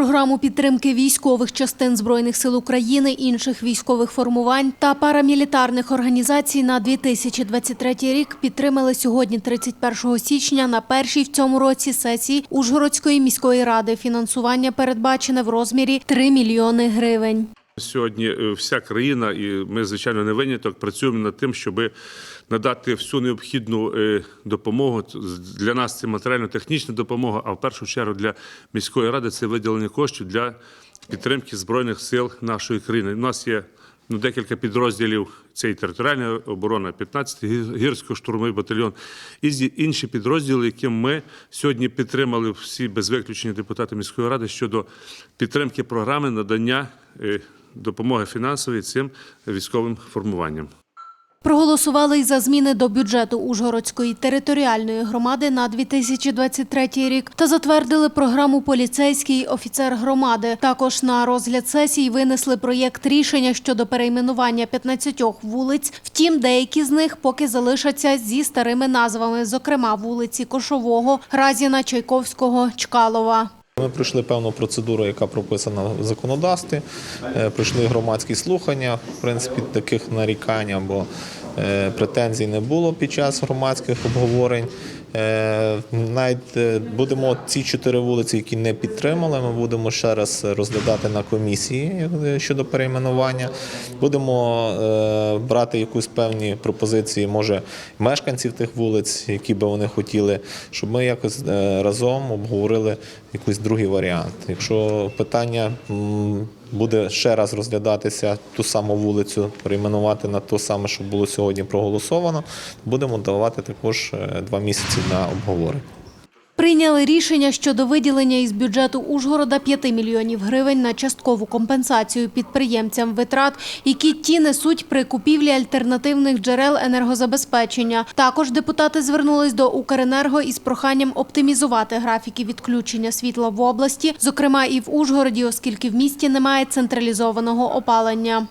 програму підтримки військових частин збройних сил України, інших військових формувань та парамілітарних організацій на 2023 рік підтримали сьогодні, 31 січня, на першій в цьому році сесії Ужгородської міської ради. Фінансування передбачене в розмірі 3 мільйони гривень. Сьогодні е, вся країна, і ми, звичайно, не виняток, працюємо над тим, щоб надати всю необхідну е, допомогу. Для нас це матеріально-технічна допомога, а в першу чергу для міської ради це виділення коштів для підтримки Збройних сил нашої країни. У нас є ну, декілька підрозділів. Це і територіальна оборона, 15-й гірсько-штурмовий батальйон, і інші підрозділи, які ми сьогодні підтримали всі без виключення депутати міської ради щодо підтримки програми надання е, допомоги фінансової цим військовим формуванням. Проголосували й за зміни до бюджету Ужгородської територіальної громади на 2023 рік та затвердили програму поліцейський офіцер громади. Також на розгляд сесії винесли проєкт рішення щодо перейменування 15 вулиць. Втім, деякі з них поки залишаться зі старими назвами, зокрема вулиці Кошового, Разіна, Чайковського, Чкалова. Ми пройшли певну процедуру, яка прописана в законодавстві. Е, Пройшли громадські слухання. В принципі, таких нарікань або претензій не було під час громадських обговорень. Е, Навіть е, будемо ці чотири вулиці, які не підтримали, ми будемо ще раз розглядати на комісії е, щодо перейменування. Будемо е, брати якусь певні пропозиції, може, мешканців тих вулиць, які би вони хотіли, щоб ми якось е, разом обговорили якийсь другий варіант. Якщо питання буде ще раз розглядатися ту саму вулицю, перейменувати на те саме, що було сьогодні проголосовано, будемо давати також е, два місяці на обговорення. Прийняли рішення щодо виділення із бюджету Ужгорода 5 мільйонів гривень на часткову компенсацію підприємцям витрат, які ті несуть при купівлі альтернативних джерел енергозабезпечення. Також депутати звернулись до Укренерго із проханням оптимізувати графіки відключення світла в області, зокрема і в Ужгороді, оскільки в місті немає централізованого опалення.